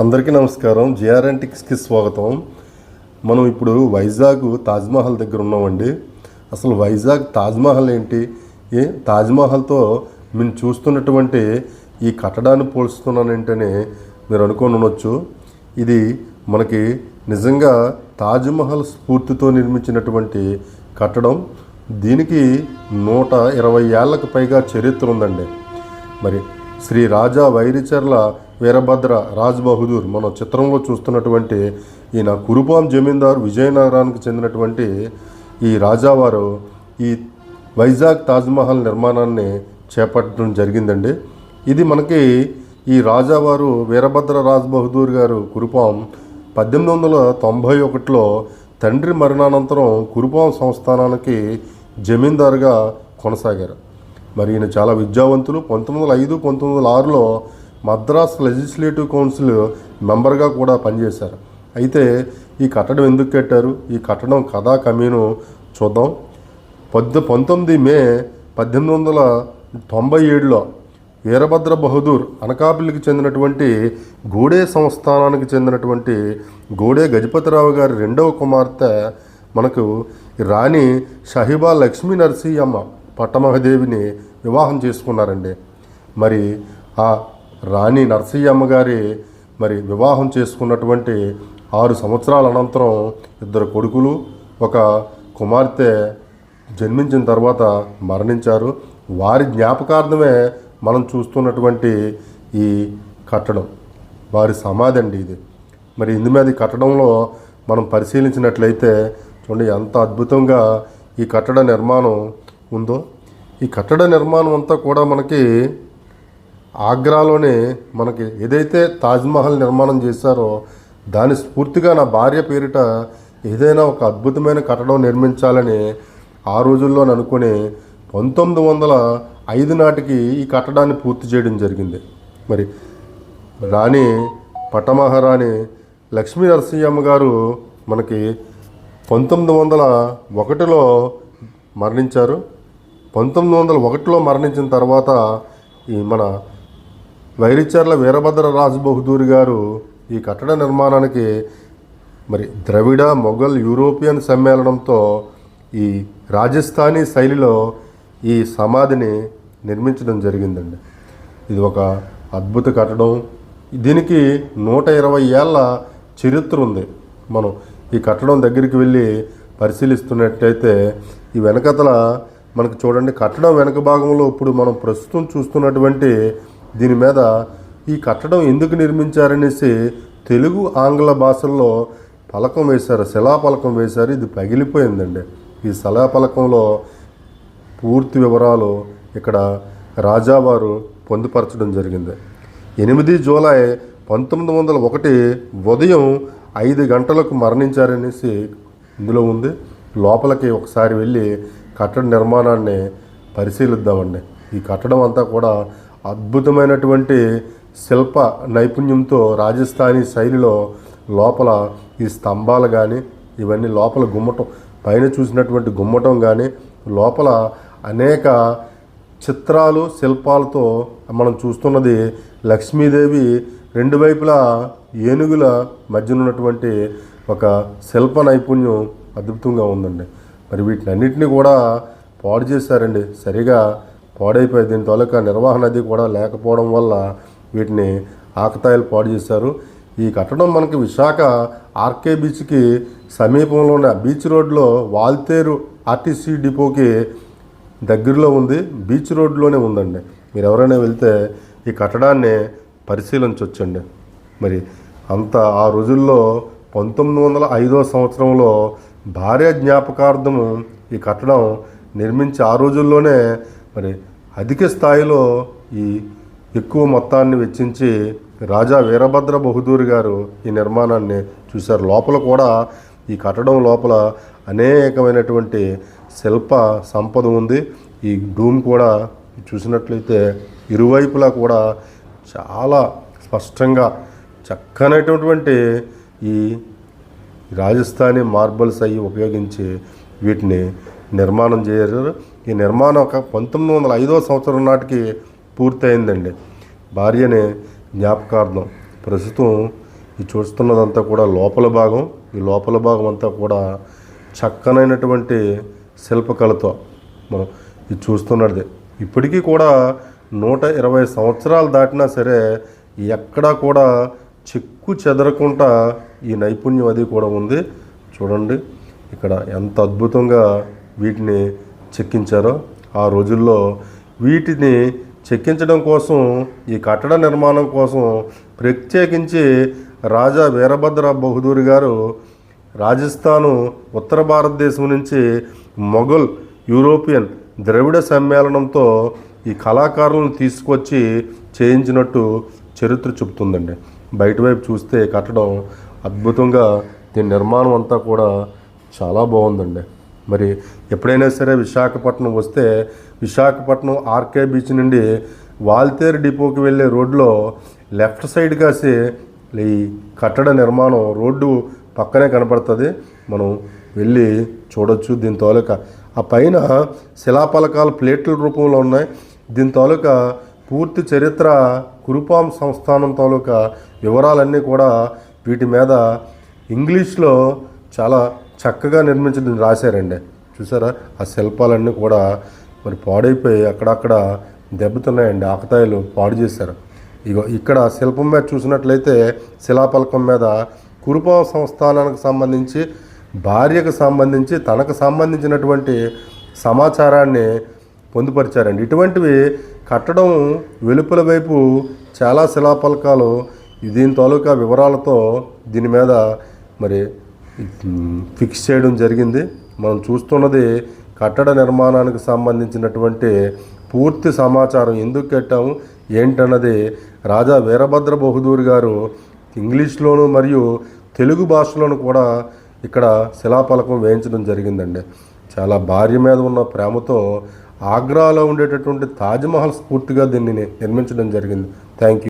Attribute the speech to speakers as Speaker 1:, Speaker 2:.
Speaker 1: అందరికీ నమస్కారం. జిఆర్ఎన్టిక్స్కి స్వాగతం. మనం ఇప్పుడు వైజాగ్ తాజ్మహల్ దగ్గర ఉన్నామండి. అసలు వైజాగ్ తాజ్మహల్ ఏంటి? ఏ తాజ్మహల్తో మేము చూస్తున్నటువంటి ఈ కట్టడాన్ని పోల్చుతున్నానంటేనే ఏంటని మీరు అనుకొని ఉండొచ్చు. ఇది మనకి నిజంగా తాజ్మహల్ స్ఫూర్తితో నిర్మించినటువంటి కట్టడం. దీనికి నూట ఇరవై ఏళ్ళకు పైగా చరిత్ర ఉందండి. మరి శ్రీ రాజా వైరిచర్ల వీరభద్ర రాజ్ బహదూర్ మనం చిత్రంలో చూస్తున్నటువంటి ఈయన కురుపాం జమీందార్ విజయనగరానికి చెందినటువంటి ఈ రాజావారు ఈ వైజాగ్ తాజ్మహల్ నిర్మాణాన్ని చేపట్టడం జరిగిందండి. ఇది మనకి ఈ రాజావారు వీరభద్ర రాజ్ బహదూర్ గారు కురుపాం పద్దెనిమిది వందల తొంభై ఒకటిలో తండ్రి మరణానంతరం కురుపాం సంస్థానానికి జమీందారుగా కొనసాగారు. మరి ఈయన చాలా విద్యావంతులు. పంతొమ్మిది వందల ఐదు పంతొమ్మిది వందల ఆరులో మద్రాస్ లెజిస్లేటివ్ కౌన్సిల్ మెంబర్గా కూడా పనిచేశారు. అయితే ఈ కట్టడం ఎందుకు కట్టారు? ఈ కట్టడం కథా కమీను చూద్దాం. పద్ద పంతొమ్మిది మే పద్దెనిమిది వందల తొంభై ఏడులో వీరభద్ర బహదూర్ అనకాపల్లికి చెందినటువంటి గోడే సంస్థానానికి చెందినటువంటి గోడే గజపతిరావు గారి రెండవ కుమార్తె మనకు రాణి షహిబా లక్ష్మీ నరసింహమ్మ పట్టమహదేవిని వివాహం చేసుకున్నారండి. మరి ఆ రాణి నర్సయ్యమ్మ గారి మరి వివాహం చేసుకున్నటువంటి ఆరు సంవత్సరాల అనంతరం ఇద్దరు కొడుకులు ఒక కుమార్తె జన్మించిన తర్వాత మరణించారు. వారి జ్ఞాపకార్థమే మనం చూస్తున్నటువంటి ఈ కట్టడం. వారి సమాధి అండి ఇది. మరి ఇందు మీద కట్టడంలో మనం పరిశీలించినట్లయితే చూడండి ఎంత అద్భుతంగా ఈ కట్టడ నిర్మాణం ఉందో. ఈ కట్టడ నిర్మాణం అంతా కూడా మనకి ఆగ్రాలోనే మనకి ఏదైతే తాజ్మహల్ నిర్మాణం చేశారో దాని స్ఫూర్తిగా నా భార్య పేరిట ఏదైనా ఒక అద్భుతమైన కట్టడం నిర్మించాలని ఆ రోజుల్లో అనుకుని పంతొమ్మిది వందల ఐదు నాటికి ఈ కట్టడాన్ని పూర్తి చేయడం జరిగింది. మరి రాణి పట్టమహారాణి లక్ష్మీ నరసింహమ్మ గారు మనకి పంతొమ్మిది వందల ఒకటిలో మరణించారు. పంతొమ్మిది వందల ఒకటిలో మరణించిన తర్వాత ఈ మన వైరిచర్ల వీరభద్ర రాజ్బహదూర్ గారు ఈ కట్టడ నిర్మాణానికి మరి ద్రవిడ మొఘల్ యూరోపియన్ సమ్మేళనంతో ఈ రాజస్థానీ శైలిలో ఈ సమాధిని నిర్మించడం జరిగిందండి. ఇది ఒక అద్భుత కట్టడం. దీనికి నూట ఇరవై ఏళ్ళ చరిత్ర ఉంది. మనం ఈ కట్టడం దగ్గరికి వెళ్ళి పరిశీలిస్తున్నట్టయితే ఈ వెనకతల మనకు చూడండి కట్టడం వెనక భాగంలో ఇప్పుడు మనం ప్రస్తుతం చూస్తున్నటువంటి దీని మీద ఈ కట్టడం ఎందుకు నిర్మించారనేసి తెలుగు ఆంగ్ల భాషల్లో పలకం వేశారు శిలాపలకం వేశారు. ఇది పగిలిపోయిందండి. ఈ శిలాపలకంలో పూర్తి వివరాలు ఇక్కడ రాజావారు పొందుపరచడం జరిగింది. ఎనిమిది జూలై పంతొమ్మిది వందల ఒకటి ఉదయం ఐదు గంటలకు మరణించారనేసి ఇందులో ఉంది. లోపలికి ఒకసారి వెళ్ళి కట్టడ నిర్మాణాన్ని పరిశీలిద్దామండి. ఈ కట్టడం అంతా కూడా అద్భుతమైనటువంటి శిల్ప నైపుణ్యంతో రాజస్థానీ శైలిలో లోపల ఈ స్తంభాలు కానీ ఇవన్నీ లోపల గుమ్మటం పైన చూసినటువంటి గుమ్మటం కానీ లోపల అనేక చిత్రాలు శిల్పాలతో మనం చూస్తున్నది లక్ష్మీదేవి రెండు వైపులా ఏనుగుల మధ్యన ఉన్నటువంటి ఒక శిల్ప నైపుణ్యం అద్భుతంగా ఉందండి. మరి వీటినన్నింటినీ కూడా పాడు చేశారండి. సరిగా పాడైపోయి దీని తాలూకా నిర్వహణ అది కూడా లేకపోవడం వల్ల వీటిని ఆకతాయిలు పాడు చేశారు. ఈ కట్టడం మనకి విశాఖ ఆర్కే బీచ్కి సమీపంలో ఉన్న బీచ్ రోడ్లో వాల్తేరు ఆర్టీసీ డిపోకి దగ్గరలో ఉంది. బీచ్ రోడ్లోనే ఉందండి. మీరు ఎవరైనా వెళ్తే ఈ కట్టడాన్ని పరిశీలించవచ్చండి మరి అంత ఆ రోజుల్లో పంతొమ్మిది వందల ఐదో సంవత్సరంలో భార్య జ్ఞాపకార్థము ఈ కట్టడం నిర్మించి ఆ రోజుల్లోనే మరి అధిక స్థాయిలో ఈ ఎక్కువ మొత్తాన్ని వెచ్చించి రాజా వీరభద్ర బహదూర్ గారు ఈ నిర్మాణాన్ని చూశారు. లోపల కూడా ఈ కట్టడం లోపల అనేకమైనటువంటి శిల్ప సంపద ఉంది. ఈ డూమ్ కూడా చూసినట్లయితే ఇరువైపులా కూడా చాలా స్పష్టంగా చక్కనటువంటి ఈ రాజస్థానీ మార్బల్స్ అవి ఉపయోగించి వీటిని నిర్మాణం చేశారు. ఈ నిర్మాణం ఒక పంతొమ్మిది వందల ఐదో సంవత్సరం నాటికి పూర్తయిందండి. భార్యనే జ్ఞాపకార్థం. ప్రస్తుతం ఈ చూస్తున్నదంతా కూడా లోపల భాగం. ఈ లోపల భాగం అంతా కూడా చక్కనైనటువంటి శిల్పకళతో మనం ఇది చూస్తున్నది. ఇప్పటికీ కూడా నూట ఇరవై సంవత్సరాలు దాటినా సరే ఎక్కడా కూడా చెక్కు చెదరకుండా ఈ నైపుణ్యం అది కూడా ఉంది. చూడండి ఇక్కడ ఎంత అద్భుతంగా వీటిని చెక్కించారో ఆ రోజుల్లో వీటిని చెక్కించడం కోసం ఈ కట్టడ నిర్మాణం కోసం ప్రత్యేకించి రాజా వీరభద్ర బహదూర్ గారు రాజస్థాను ఉత్తర భారతదేశం నుంచి మొఘల్ యూరోపియన్ ద్రవిడ సమ్మేళనంతో ఈ కళాకారులను తీసుకొచ్చి చేయించినట్టు చరిత్ర చెబుతుందండి. బయట వైపు చూస్తే కట్టడం అద్భుతంగా దీని నిర్మాణం అంతా కూడా చాలా బాగుందండి. మరి ఎప్పుడైనా సరే విశాఖపట్నం వస్తే విశాఖపట్నం ఆర్కే బీచ్ నుండి వాల్తేరు డిపోకి వెళ్ళే రోడ్లో లెఫ్ట్ సైడ్ కాసి ఈ కట్టడ నిర్మాణం రోడ్డు పక్కనే కనపడుతుంది. మనం వెళ్ళి చూడొచ్చు దీని తాలూకా. ఆ పైన శిలాపలకాలు ప్లేట్ల రూపంలో ఉన్నాయి. దీని తాలూకా పూర్తి చరిత్ర కురుపాం సంస్థానం తాలూకా వివరాలన్నీ కూడా వీటి మీద ఇంగ్లీష్లో చాలా చక్కగా నిర్మించడం రాశారండి. చూసారా? ఆ శిల్పాలన్నీ కూడా మరి పాడైపోయి అక్కడక్కడ దెబ్బతున్నాయండి. ఆకతాయిలు పాడు చేశారు. ఇగో ఇక్కడ శిల్పం మీద చూసినట్లయితే శిలాపలకం మీద కురుపాం సంస్థానానికి సంబంధించి భార్యకు సంబంధించి తనకు సంబంధించినటువంటి సమాచారాన్ని పొందుపరిచారండి. ఇటువంటివి కట్టడం వెలుపల వైపు చాలా శిలాపలకాలు దీని తాలూకా వివరాలతో దీని మీద మరి ఫిక్స్ చేయడం జరిగింది. మనం చూస్తున్నది కట్టడ నిర్మాణానికి సంబంధించినటువంటి పూర్తి సమాచారం ఎందుకు కట్టాము ఏంటన్నది రాజా వీరభద్ర బహదూర్ గారు ఇంగ్లీష్లోను మరియు తెలుగు భాషలోను కూడా ఇక్కడ శిలాఫలకం వేయించడం జరిగిందండి. చాలా భార్య మీద ఉన్న ప్రేమతో ఆగ్రాలో ఉండేటటువంటి తాజ్మహల్ స్ఫూర్తిగా దీన్ని నిర్మించడం జరిగింది. Thank you